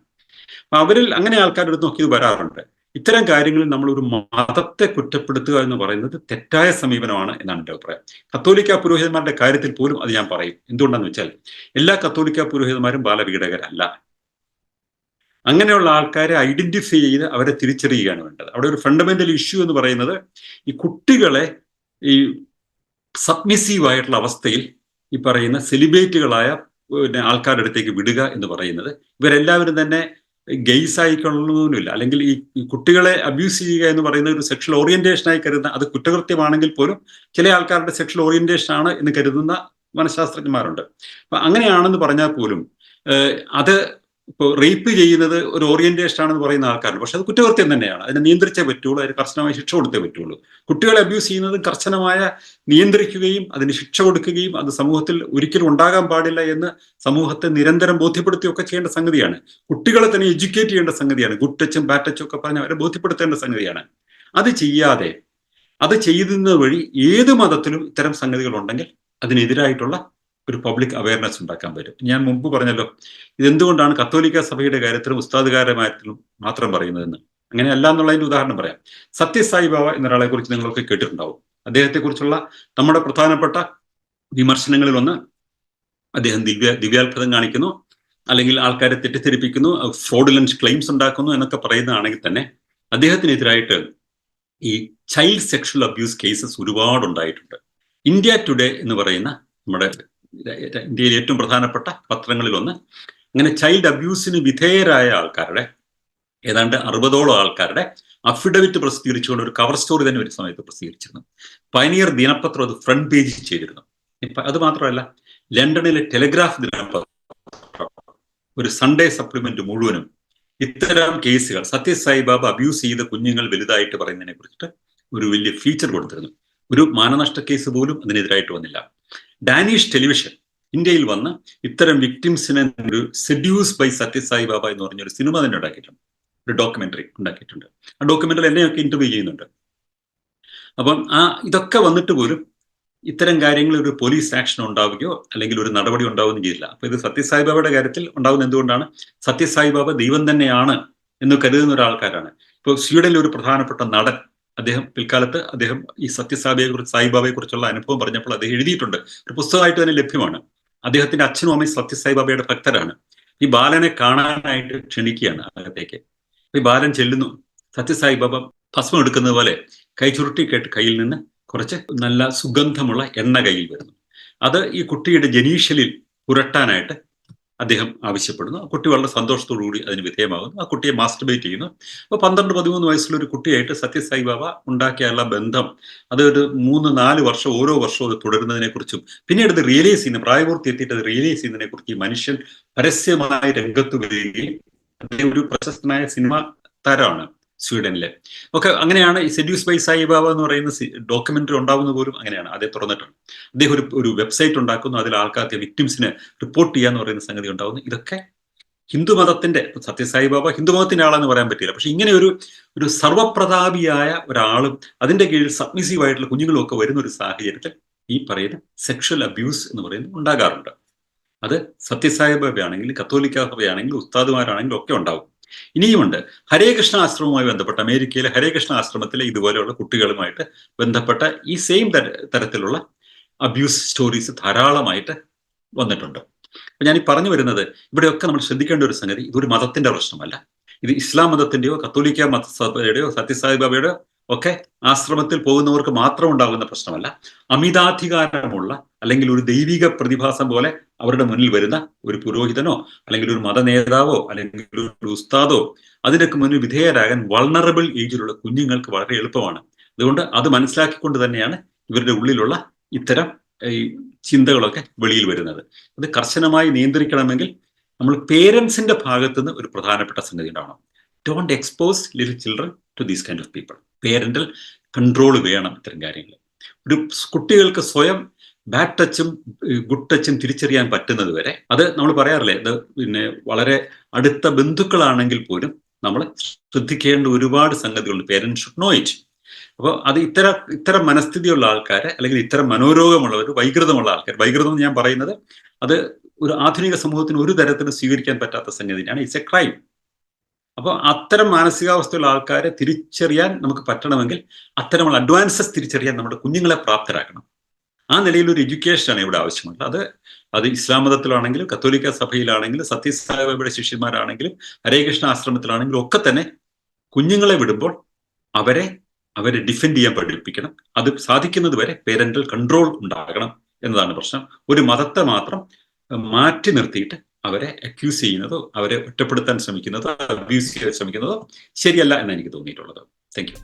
അവരിൽ അങ്ങനെ ആൾക്കാരെടുത്ത് നോക്കി ഇത് വരാറുണ്ട്. ഇത്തരം കാര്യങ്ങളിൽ നമ്മൾ ഒരു മതത്തെ കുറ്റപ്പെടുത്തുക എന്ന് പറയുന്നത് തെറ്റായ സമീപനമാണ് എന്നാണ് എന്റെ അഭിപ്രായം. കത്തോലിക്ക പുരോഹിതന്മാരുടെ കാര്യത്തിൽ പോലും അത് ഞാൻ പറയും. എന്തുകൊണ്ടാന്ന് വെച്ചാൽ എല്ലാ കത്തോലിക്ക പുരോഹിതന്മാരും ബാലപീഡകരല്ല അങ്ങനെയുള്ള ആൾക്കാരെ ഐഡന്റിഫൈ ചെയ്ത് അവരെ തിരിച്ചറിയുകയാണ് വേണ്ടത്. അവിടെ ഒരു ഫണ്ടമെന്റൽ ഇഷ്യൂ എന്ന് പറയുന്നത് ഈ കുട്ടികളെ ഈ സബ്മിസീവ് ആയിട്ടുള്ള അവസ്ഥയിൽ ഈ പറയുന്ന സെലിബ്രേറ്റുകളായ പിന്നെ ആൾക്കാരുടെ അടുത്തേക്ക് വിടുക എന്ന് പറയുന്നത് ഇവരെല്ലാവരും തന്നെ ഗെയ്സ് ആയിക്കൊള്ളണമെന്നില്ല അല്ലെങ്കിൽ ഈ കുട്ടികളെ അബ്യൂസ് ചെയ്യുക എന്ന് പറയുന്ന ഒരു സെക്ഷൽ ഓറിയന്റേഷൻ ആയി കരുതുന്ന അത് കുറ്റകൃത്യമാണെങ്കിൽ പോലും ചില ആൾക്കാരുടെ സെക്ഷൽ ഓറിയന്റേഷൻ ആണ് എന്ന് കരുതുന്ന മനഃശാസ്ത്രജ്ഞന്മാരുണ്ട്. അപ്പൊ അങ്ങനെയാണെന്ന് പറഞ്ഞാൽ പോലും അത് ഇപ്പോൾ റേപ്പ് ചെയ്യുന്നത് ഒരു ഓറിയന്റേഷൻ ആണെന്ന് പറയുന്ന ആൾക്കാരുണ്ട്. പക്ഷെ അത് കുറ്റകൃത്യം തന്നെയാണ്. അതിനെ നിയന്ത്രിച്ചേ പറ്റുള്ളൂ അതിന് കർശനമായ ശിക്ഷ കൊടുത്തേ പറ്റുള്ളൂ. കുട്ടികളെ അബ്യൂസ് ചെയ്യുന്നത് കർശനമായ നിയന്ത്രിക്കുകയും അതിന് ശിക്ഷ കൊടുക്കുകയും അത് സമൂഹത്തിൽ ഒരിക്കലും ഉണ്ടാകാൻ പാടില്ല എന്ന് സമൂഹത്തെ നിരന്തരം ബോധ്യപ്പെടുത്തുകയൊക്കെ ചെയ്യേണ്ട സംഗതിയാണ്. കുട്ടികളെ തന്നെ എഡ്യൂക്കേറ്റ് ചെയ്യേണ്ട സംഗതിയാണ്. ഗുഡ് ടച്ചും ബാഡ് ടച്ചും ഒക്കെ പറഞ്ഞ് അവരെ ബോധ്യപ്പെടുത്തേണ്ട സംഗതിയാണ്. അത് ചെയ്യാതെ അത് ചെയ്യുന്നത് വഴി ഏത് മതത്തിലും ഇത്തരം സംഗതികൾ ഉണ്ടെങ്കിൽ അതിനെതിരായിട്ടുള്ള ഒരു പബ്ലിക് അവയർനെസ് ഉണ്ടാക്കാൻ പറ്റും. ഞാൻ മുമ്പ് പറഞ്ഞല്ലോ ഇതെന്തുകൊണ്ടാണ് കത്തോലിക്ക സഭയുടെ കാര്യത്തിലും ഉസ്താദുകാരുടെ മാത്രം പറയുന്നതെന്ന്? അങ്ങനെയല്ല എന്നുള്ളതിന്റെ ഉദാഹരണം പറയാം. സത്യസായി ബാബ എന്നൊരാളെ കുറിച്ച് നിങ്ങളൊക്കെ കേട്ടിട്ടുണ്ടാവും. അദ്ദേഹത്തെ കുറിച്ചുള്ള നമ്മുടെ പ്രധാനപ്പെട്ട വിമർശനങ്ങളിൽ ഒന്ന് അദ്ദേഹം ദിവ്യ ദിവ്യാത്ഭുതം കാണിക്കുന്നു അല്ലെങ്കിൽ ആൾക്കാരെ തെറ്റിദ്ധരിപ്പിക്കുന്നു ഫ്രോഡുലൻസ് ക്ലെയിംസ് ഉണ്ടാക്കുന്നു എന്നൊക്കെ പറയുന്നതാണെങ്കിൽ തന്നെ അദ്ദേഹത്തിനെതിരായിട്ട് ഈ ചൈൽഡ് സെക്ഷൽ അബ്യൂസ് കേസസ് ഒരുപാട് ഉണ്ടായിട്ടുണ്ട് ഇന്ത്യ ടുഡേ എന്ന് പറയുന്ന നമ്മുടെ ഇന്ത്യയിലെ ഏറ്റവും പ്രധാനപ്പെട്ട പത്രങ്ങളിൽ ഒന്ന് അങ്ങനെ ചൈൽഡ് അബ്യൂസിന് വിധേയരായ ആൾക്കാരുടെ ഏതാണ്ട് അറുപതോളം ആൾക്കാരുടെ അഫിഡവിറ്റ് പ്രസിദ്ധീകരിച്ചുകൊണ്ട് ഒരു കവർ സ്റ്റോറി തന്നെ ഒരു സമയത്ത് പ്രസിദ്ധീകരിച്ചിരുന്നു. പയനിയർ ദിനപത്രം അത് ഫ്രണ്ട് പേജിൽ ചെയ്തിരുന്നു. അത് മാത്രമല്ല ലണ്ടനിലെ ടെലിഗ്രാഫ് ദിനപത്രം ഒരു സൺഡേ സപ്ലിമെന്റ് മുഴുവനും ഇത്തരം കേസുകൾ സത്യസായി ബാബ അബ്യൂസ് ചെയ്ത കുഞ്ഞുങ്ങൾ വലുതായിട്ട് പറയുന്നതിനെ കുറിച്ചിട്ട് ഒരു വലിയ ഫീച്ചർ കൊടുത്തിരുന്നു. ഒരു മാനനഷ്ട കേസ് പോലും അതിനെതിരായിട്ട് വന്നില്ല. ഡാനിഷ് ടെലിവിഷൻ ഇന്ത്യയിൽ വന്ന് ഇത്തരം വിക്ടിംസിനെ ഒരു സെഡ്യൂസ് ബൈ സത്യസായി ബാബ എന്ന് പറഞ്ഞ ഒരു സിനിമ തന്നെ ഉണ്ടാക്കിയിട്ടുണ്ട്. ഒരു ഡോക്യുമെന്ററി ഉണ്ടാക്കിയിട്ടുണ്ട്. ആ ഡോക്യുമെന്ററിൽ എന്നെയൊക്കെ ഇന്റർവ്യൂ ചെയ്യുന്നുണ്ട്. അപ്പം ആ ഇതൊക്കെ വന്നിട്ട് പോലും ഇത്തരം കാര്യങ്ങളിൽ ഒരു പോലീസ് ആക്ഷൻ ഉണ്ടാവുകയോ അല്ലെങ്കിൽ ഒരു നടപടി ഉണ്ടാവുകയും ചെയ്തില്ല. അപ്പൊ ഇത് സത്യസായി ബാബയുടെ കാര്യത്തിൽ ഉണ്ടാവുന്ന എന്തുകൊണ്ടാണ്? സത്യസായി ബാബ ദൈവം തന്നെയാണ് എന്ന് കരുതുന്ന ഒരാൾക്കാരാണ്. ഇപ്പോൾ സ്വീഡനിൽ ഒരു പ്രധാനപ്പെട്ട നടൻ അദ്ദേഹം പിൽക്കാലത്ത് അദ്ദേഹം ഈ സത്യസാബിയെ കുറിച്ച് സായിബാബയെ കുറിച്ചുള്ള അനുഭവം പറഞ്ഞപ്പോൾ അദ്ദേഹം എഴുതിയിട്ടുണ്ട്. ഒരു പുസ്തകമായിട്ട് തന്നെ ലഭ്യമാണ്. അദ്ദേഹത്തിന്റെ അച്ഛനും അമ്മയും സത്യസായിബാബയുടെ ഭക്തരാണ്. ഈ ബാലനെ കാണാനായിട്ട് ക്ഷണിക്കുകയാണ് അകത്തേക്ക്. ഈ ബാലൻ ചെല്ലുന്നു. സത്യസായിബാബ ഭസ്മം എടുക്കുന്നത് പോലെ കൈ ചുരുട്ടി കേട്ട് കയ്യിൽ നിന്ന് കുറച്ച് നല്ല സുഗന്ധമുള്ള എണ്ണ കയ്യിൽ വരുന്നു. അത് ഈ കുട്ടിയുടെ ജനീഷ്യലിൽ പുരട്ടാനായിട്ട് അദ്ദേഹം ആവശ്യപ്പെടുന്നു. ആ കുട്ടി വളരെ സന്തോഷത്തോടു കൂടി അതിന് വിധേയമാകുന്നു. ആ കുട്ടിയെ മാസ്റ്റർബേറ്റ് ചെയ്യുന്നു. അപ്പോൾ പന്ത്രണ്ട് പതിമൂന്ന് വയസ്സുള്ള ഒരു കുട്ടിയായിട്ട് സത്യസായി ബാബ ഉണ്ടാക്കിയുള്ള ബന്ധം അത് ഒരു മൂന്ന് നാല് വർഷം ഓരോ വർഷവും അത് തുടരുന്നതിനെ കുറിച്ചും പിന്നീട് അത് റിയലൈസ് ചെയ്യുന്ന പ്രായപൂർത്തി എത്തിയിട്ട് അത് റിയലൈസ് ചെയ്യുന്നതിനെ കുറിച്ച് ഈ മനുഷ്യൻ പരസ്യമായി രംഗത്ത് വരികയും അദ്ദേഹം ഒരു പ്രശസ്തനായ സിനിമ താരമാണ്. സ്വീഡനിലെ. ഒക്കെ അങ്ങനെയാണ് ഈ സെഡ്യൂസ് ബൈ സായി ബാബ എന്ന് പറയുന്ന ഡോക്യുമെന്ററി ഉണ്ടാവുന്ന പോലും അങ്ങനെയാണ്. അതേ തുറന്നിട്ടുണ്ട്. അദ്ദേഹം ഒരു ഒരു വെബ്സൈറ്റ് ഉണ്ടാക്കുന്നു അതിൽ ആൾക്കാർക്ക് വിക്ടിംസിനെ റിപ്പോർട്ട് ചെയ്യാന്ന് പറയുന്ന സംഗതി ഉണ്ടാവുന്നു. ഇതൊക്കെ ഹിന്ദു മതത്തിന്റെ സത്യസായി ബാബ ഹിന്ദു മതത്തിന്റെ ആളെന്ന് പറയാൻ പറ്റില്ല പക്ഷെ ഇങ്ങനെ ഒരു ഒരു സർവപ്രതാപിയായ ഒരാളും അതിന്റെ കീഴിൽ സബ്മിസീവ് ആയിട്ടുള്ള കുഞ്ഞുങ്ങളും ഒക്കെ വരുന്ന ഒരു സാഹചര്യത്തിൽ ഈ പറയുന്ന സെക്ഷൽ അബ്യൂസ് എന്ന് പറയുന്നത് ഉണ്ടാകാറുണ്ട്. അത് സത്യസായി ബാബയാണെങ്കിലും കത്തോലിക്ക സഭയാണെങ്കിലും ഉസ്താദുമാരാണെങ്കിലും ഒക്കെ ഉണ്ടാവും. ഇനിയുമുണ്ട്. ഹരേകൃഷ്ണ ആശ്രമവുമായി ബന്ധപ്പെട്ട അമേരിക്കയിലെ ഹരേകൃഷ്ണ ആശ്രമത്തിലെ ഇതുപോലെയുള്ള കുട്ടികളുമായിട്ട് ബന്ധപ്പെട്ട ഈ സെയിം തരത്തിലുള്ള അബ്യൂസ് സ്റ്റോറീസ് ധാരാളമായിട്ട് വന്നിട്ടുണ്ട്. അപ്പൊ ഞാൻ ഈ പറഞ്ഞു വരുന്നത് ഇവിടെയൊക്കെ നമ്മൾ ശ്രദ്ധിക്കേണ്ട ഒരു സംഗതി ഇതൊരു മതത്തിന്റെ പ്രശ്നമല്ല. ഇത് ഇസ്ലാം മതത്തിന്റെയോ കത്തോലിക്ക മതസഭയുടെയോ സത്യസായി ബാബയുടെയോ ഒക്കെ ആശ്രമത്തിൽ പോകുന്നവർക്ക് മാത്രം ഉണ്ടാകുന്ന പ്രശ്നമല്ല. അമിതാധികാരമുള്ള അല്ലെങ്കിൽ ഒരു ദൈവിക പ്രതിഭാസം പോലെ അവരുടെ മുന്നിൽ വരുന്ന ഒരു പുരോഹിതനോ അല്ലെങ്കിൽ ഒരു മത നേതാവോ അല്ലെങ്കിൽ ഒരു ഉസ്താദോ അതിനൊക്കെ മുന്നിൽ വിധേയരാകാൻ വൾണറബിൾ ഏജിലുള്ള കുഞ്ഞുങ്ങൾക്ക് വളരെ എളുപ്പമാണ്. അതുകൊണ്ട് അത് മനസ്സിലാക്കിക്കൊണ്ട് തന്നെയാണ് ഇവരുടെ ഉള്ളിലുള്ള ഇത്തരം ഈ ചിന്തകളൊക്കെ വെളിയിൽ വരുന്നത്. അത് കർശനമായി നിയന്ത്രിക്കണമെങ്കിൽ നമ്മൾ പേരൻസിന്റെ ഭാഗത്തുനിന്ന് ഒരു പ്രധാനപ്പെട്ട സംഗതി ഉണ്ടാവണം. Don't expose little children to these kind of people parental control വേണം ഇത്തരം കാര്യങ്ങൾ. ഒരു കുട്ടികൾക്ക് സ്വയം ബാഡ് ടച്ചും ഗുഡ് ടച്ചും തിരിച്ചറിയാൻ പറ്റുന്നത് വരെ അത് നമ്മൾ പറയാറില്ലേ ഇത് പിന്നെ വളരെ അടുത്ത ബന്ധുക്കളാണെങ്കിൽ പോലും നമ്മൾ ശ്രദ്ധിക്കേണ്ട ഒരുപാട് സംഗതികളുണ്ട്. പേരൻസ് ഷുഡ് നോ ഇറ്റ് അപ്പോൾ അത് ഇത്തരം ഇത്തരം മനസ്ഥിതിയുള്ള ആൾക്കാരെ അല്ലെങ്കിൽ ഇത്തരം മനോരോഗമുള്ളവർ വൈകൃതമുള്ള ആൾക്കാർ വൈകൃതം എന്ന് ഞാൻ പറയുന്നത് അത് ഒരു ആധുനിക സമൂഹത്തിന് ഒരു തരത്തിലും സ്വീകരിക്കാൻ പറ്റാത്ത സംഗതിയാണ്. ഇറ്റ്സ് എ ക്രൈം അപ്പോൾ അത്തരം മാനസികാവസ്ഥയുള്ള ആൾക്കാരെ തിരിച്ചറിയാൻ നമുക്ക് പറ്റണമെങ്കിൽ അത്തരമുള്ള അഡ്വാൻസസ് തിരിച്ചറിയാൻ നമ്മുടെ കുഞ്ഞുങ്ങളെ പ്രാപ്തരാക്കണം. ആ നിലയിൽ ഒരു എഡ്യൂക്കേഷനാണ് ഇവിടെ ആവശ്യമുള്ളത്. അത് അത് ഇസ്ലാം മതത്തിലാണെങ്കിലും കത്തോലിക്ക സഭയിലാണെങ്കിലും സത്യസായിബാബയുടെ ശിഷ്യന്മാരാണെങ്കിലും ഹരേകൃഷ്ണ ആശ്രമത്തിലാണെങ്കിലും ഒക്കെ തന്നെ കുഞ്ഞുങ്ങളെ വിടുമ്പോൾ അവരെ അവരെ ഡിഫെൻഡ് ചെയ്യാൻ പഠിപ്പിക്കണം. അത് സാധിക്കുന്നത് വരെ പേരന്റൽ കൺട്രോൾ ഉണ്ടാകണം എന്നതാണ് പ്രശ്നം. ഒരു മതത്തെ മാത്രം മാറ്റി നിർത്തിയിട്ട് അവരെ അക്യൂസ് ചെയ്യുന്നതോ അവരെ ഒറ്റപ്പെടുത്താൻ ശ്രമിക്കുന്നതോ അബ്യൂസ് ചെയ്യാൻ ശ്രമിക്കുന്നതോ ശരിയല്ല എന്ന് എനിക്ക് തോന്നിയിട്ടുള്ളത്. Thank you